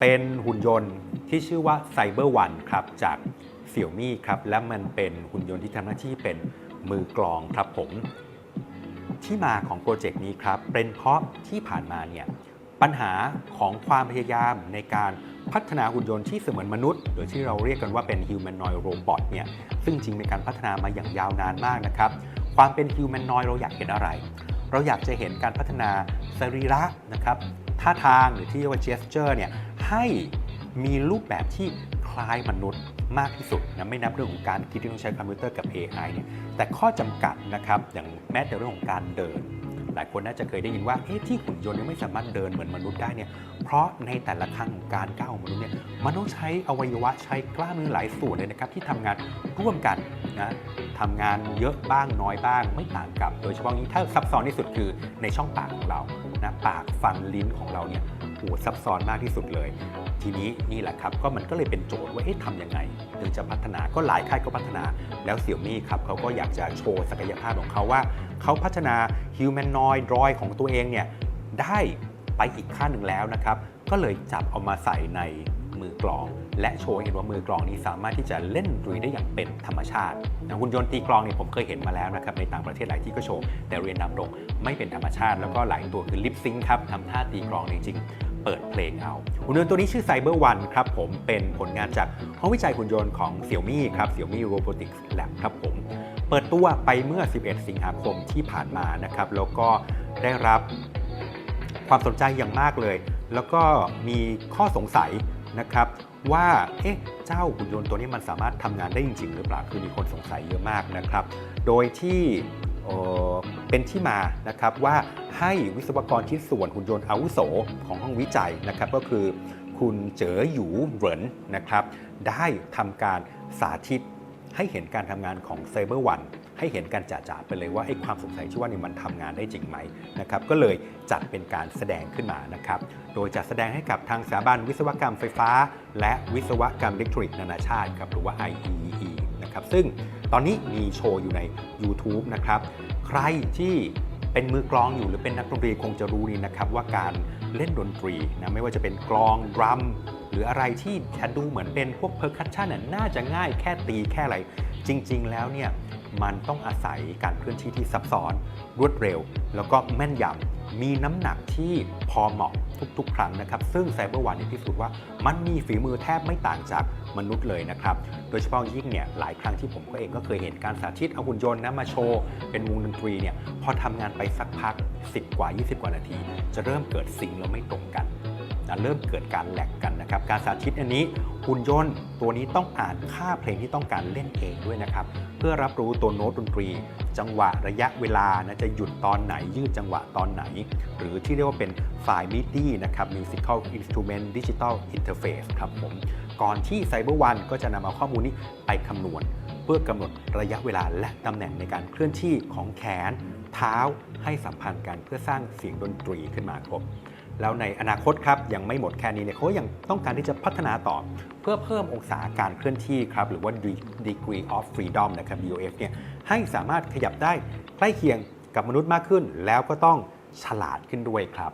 เป็นหุ่นยนต์ที่ชื่อว่า Cyber One ครับจาก Xiaomi ครับและมันเป็นหุ่นยนต์ที่ทำหน้าที่เป็นมือกลองครับผม ที่มาของโปรเจกต์นี้ครับ เป็นเพราะที่ผ่านมาเนี่ยปัญหาของความพยายามในการพัฒนาหุ่นยนต์ที่เสมือนมนุษย์ โดยที่เราเรียกกันว่าเป็น humanoid robot เนี่ยซึ่งจริงเป็นการพัฒนามาอย่างยาวนานมากนะครับ ความเป็น humanoid เราอยากเห็นอะไร เราอยากจะเห็นการพัฒนาสรีระนะครับท่าทางหรือที่เรียกว่า gesture เนี่ย ให้มีรูปแบบที่คล้ายมนุษย์มากที่สุดนะไม่นับเรื่องของการคิดที่ต้องใช้คอมพิวเตอร์กับ AI เนี่ยแต่ข้อจำกัดนะครับอย่างแม้แต่เรื่องของการเดิน หลายคนน่าจะเคยได้ยินว่าเอ๊ะที่หุ่นยนต์ยังไม่สามารถเดินเหมือนมนุษย์ได้เนี่ยเพราะในแต่ละครั้งของการก้าวของมนุษย์เนี่ยมันต้องใช้อวัยวะใช้กล้ามเนื้อหลายส่วนเลยนะครับที่ทำงานร่วมกันนะทำงานเยอะบ้างน้อยบ้างไม่ต่างกับ โดยเฉพาะอย่างนี้ถ้าซับซ้อนที่สุดคือในช่องปากของเรานะปากฟันลิ้นของเราเนี่ย โหซับซ้อนมากที่สุดเลย ทีนี้นี่แหละครับ ก็มันก็เลยเป็นโจทย์ว่าเอ๊ะทำยังไงถึงจะพัฒนาก็หลายค่ายก็พัฒนา แล้วเสี่ยมี่ครับเขาก็อยากจะโชว์ศักยภาพของเขาว่า เขาพัฒนา humanoid droid ของตัวเองเนี่ยได้ไปอีกขั้นหนึ่งแล้วนะครับ ก็เลยจับเอามาใส่ในมือกลอง และโชว์เห็นว่ามือกลองนี้สามารถที่จะเล่นดนตรีได้อย่างเป็นธรรมชาตินะหุ่นยนต์ตีกลองเนี่ยผมเคยเห็นมาแล้วนะครับในต่างประเทศหลายที่ก็โชว์แต่เรียนนำตรงไม่เป็นธรรมชาติ แล้วก็หลายตัวคือลิปซิงค์ครับทำท่าตีกลองจริงๆ เปิดเพลงเอาหุ่นยนต์ตัวนี้ชื่อ Cyber One ครับผมเป็นผลงานจากห้องวิจัยหุ่นยนต์ของ Xiaomi ครับ Xiaomi Robotics Lab ครับผมเปิดตัวไปเมื่อ 11 สิงหาคมที่ผ่านมานะครับแล้วก็ได้รับความสนใจอย่างมากเลย แล้วก็มีข้อสงสัยนะครับว่าเอ๊ะเจ้าหุ่นยนต์ตัวนี้มันสามารถทำงานได้จริง ๆ หรือเปล่าคือมีคนสงสัยเยอะมากนะครับ โดยที่ เป็นที่มานะครับว่าให้วิศวกรชิ้นส่วนหุ่นยนต์อาวุโสของห้องวิจัยนะครับก็คือคุณเจ๋อหยูเหรินนะครับได้ทำการสาธิตให้เห็นการทำงานของ Cyber One ให้เห็นการจ่าๆไปเลยว่าไอ้ความสงสัยที่ว่านี่มันทำงานได้จริงไหมนะครับก็เลยจัดเป็นการแสดงขึ้นมานะครับโดยจัดแสดงให้กับทางสถาบันวิศวกรรมไฟฟ้า และวิศวกรรมอิเล็กทรอนิกส์นานาชาติครับหรือว่า IEEE นะครับ ซึ่งตอนนี้มีโชว์อยู่ใน YouTube นะครับ ใครที่เป็นมือกลองอยู่หรือเป็นนักดนตรีคงจะรู้นี่นะครับว่าการเล่นดนตรีนะไม่ว่าจะเป็นกลองดรัมหรืออะไรที่จะดูเหมือนเป็นพวกเพอร์คัชชันน่ะน่าจะง่ายแค่ตีแค่อะไร จริง ๆ แล้วเนี่ยมันต้องอาศัยการเคลื่อนที่ที่ซับซ้อน รวดเร็ว แล้วก็แม่นยำมีน้ำหนักที่พอเหมาะ ทุก ๆ ครั้งนะครับ ซึ่งไซเบอร์วันนี่พิสูจน์ว่ามันมีฝีมือแทบไม่ต่างจากมนุษย์เลยนะครับ โดยเฉพาะยิ่งเนี่ยหลายครั้งที่ผมก็เองก็เคยเห็นการสาธิตเอาหุ่นยนต์นะมาโชว์เป็นวงดนตรีเนี่ยพอทำงานไปสักพัก 10 กว่า 20 กว่านาที จะเริ่มเกิดสิ่งแล้วไม่ตรงกันนะเริ่มเกิดการแหลกกันนะครับ การสาธิตอันนี้ หุ่นยนต์ตัวนี้ต้องอ่านค่าเพลงที่ต้องการเล่นเองด้วยนะครับ เพื่อรับรู้ตัวโน้ตดนตรี จังหวะระยะเวลานะจะหยุดตอนไหน ยืดจังหวะตอนไหน หรือที่เรียกว่าเป็นไฟล์ MIDI นะครับ Musical Instrument Digital Interface ครับผมก่อนที่ Cyber One ก็จะนำเอาข้อมูลนี้ไปคำนวณ เพื่อกำหนดระยะเวลาและตำแหน่งในการเคลื่อนที่ของแขน เท้าให้สัมพันธ์กันเพื่อสร้างเสียงดนตรีขึ้นมาครับ แล้วในอนาคตครับยังไม่หมดแค่นี้เนี่ยเขายังต้องการที่จะพัฒนาต่อ เพื่อเพิ่มองศาการเคลื่อนที่ครับหรือว่า degree of freedom นะครับ DOF เนี่ยให้สามารถขยับได้ใกล้เคียงกับมนุษย์มากขึ้น แล้วก็ต้องฉลาดขึ้นด้วยครับ